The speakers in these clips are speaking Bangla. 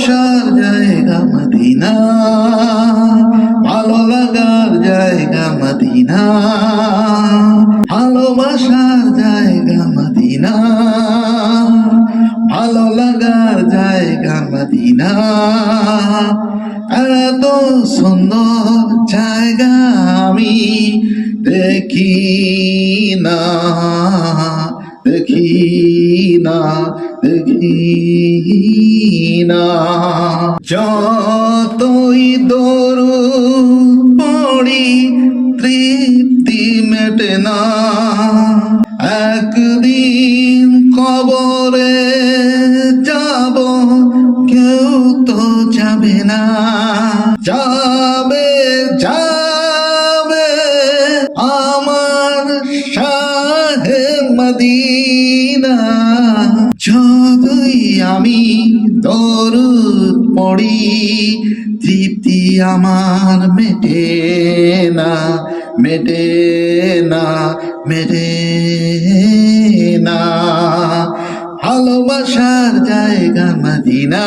ভালোবাসার জায়গা মদিনা। ভালো লাগার জায়গা মদিনা। ভালোবাসার জায়গা মদিনা। ভালো লাগার জায়গা মদিনা। এত সুন্দর জায়গা আমি দেখি না। দেখি না দেখি না যতই দরু পড়ি, তৃপ্তি মেটে না। একদিন কবরে যাব, কেউ তো যাবে না। যাবে যাবে, আমার মদিনা। আমি দরুদ পড়ি, তৃপ্তি আমার মেটে না মেটে না মেটে না। ভালোবাসার জায়গা মদিনা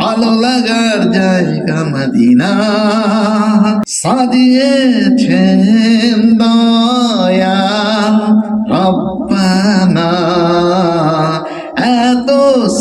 ভালো লাগার জায়গা মদিনা। সাজিয়েছেন দয়া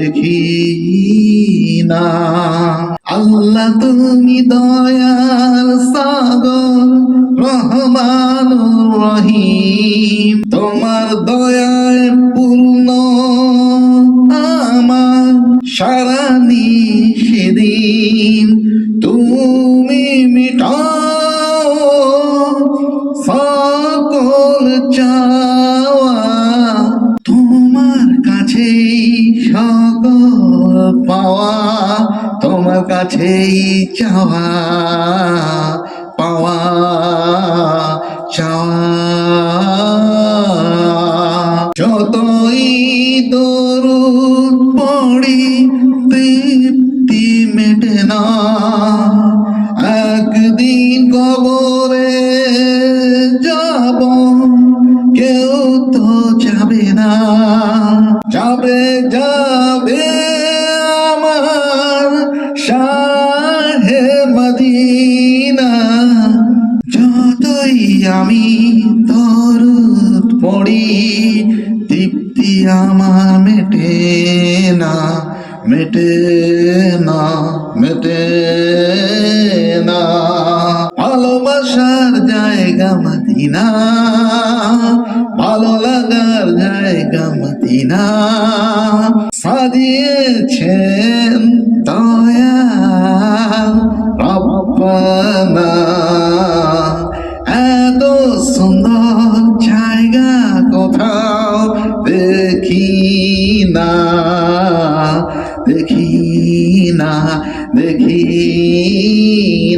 দেখি না। আল্লাহ তুমি দয়াল, সাগর, রহমান, রহিম। তোমার দয়ায় পূর্ণ আমার সারা সেদিন তুমি পাওয়া তোমার কাছেই চাওয়া পাওয়া চাওয়া। যতই দরুদ পড়ি তৃপ্তি মেটে না। শাহে মদিনা, যতই আমি দরুদ পড়ি, তৃপ্তি আমার মেটে না মেটে না মেটে না। ভালোবাসার জায়গা মদিনা, ভালো লাগার জায়গা মদিনা। সাজিয়েছেন না দেখি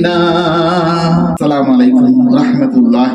না সালাম রহমতুল্লাহ